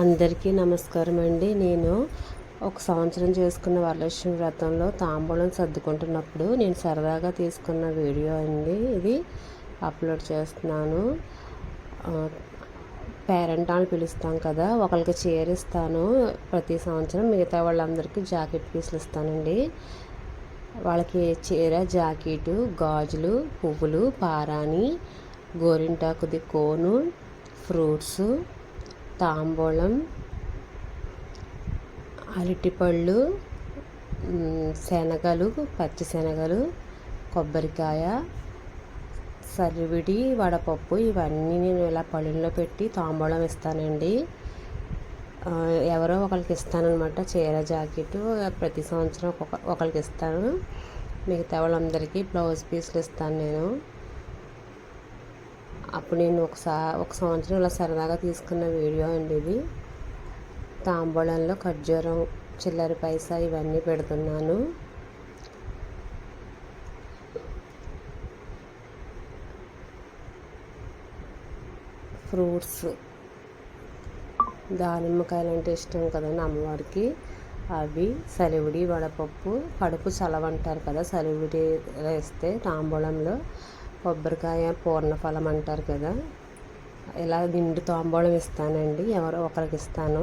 అందరికీ నమస్కారం అండి. నేను ఒక సంవత్సరం చేసుకున్న వరలక్ష్మి వ్రతంలో తాంబూలం సర్దుకుంటున్నప్పుడు నేను సరదాగా తీసుకున్న వీడియో అండి ఇది. అప్లోడ్ చేస్తున్నాను. పేరెంట్ అని పిలుస్తాం కదా ఒకరికి చీర ఇస్తాను. ప్రతి సంవత్సరం మిగతా వాళ్ళందరికీ జాకెట్ పీసులు ఇస్తానండి. వాళ్ళకి చీర జాకెటు గాజులు పువ్వులు పారాణి గోరింటాకుది కోను ఫ్రూట్స్ తాంబూలం అరటిపళ్ళు శనగలు పచ్చి శనగలు కొబ్బరికాయ సరివిడి వడపప్పు ఇవన్నీ నేను ఇలా పళ్ళెంలో పెట్టి తాంబూలం ఇస్తానండి. ఎవరో ఒకరికి ఇస్తానన్నమాట. చీర జాకెట్ ప్రతి సంవత్సరం ఒక ఒకరికి ఇస్తాను. మిగతా వాళ్ళందరికీ బ్లౌజ్ పీస్లు ఇస్తాను నేను. అప్పుడు నేను ఒకసారి ఒక సంవత్సరం ఇలా సరదాగా తీసుకున్న వీడియో అండి ఇది. తాంబూలంలో ఖర్జూరం చిల్లర పైసా ఇవన్నీ పెడుతున్నాను. ఫ్రూట్స్ దానిమ్మకాయలు అంటే ఇష్టం కదండి అమ్మవారికి. అవి సలివిడి వడపప్పు కడుపు చలవంటారు కదా సలివిడి వేస్తే తాంబూలంలో. కొబ్బరికాయ పూర్ణఫలం అంటారు కదా. ఇలా నిండు తాంబూలం ఇస్తానండి. ఎవరో ఒకరికి ఇస్తాను.